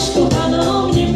Będziesz kochaną mnie.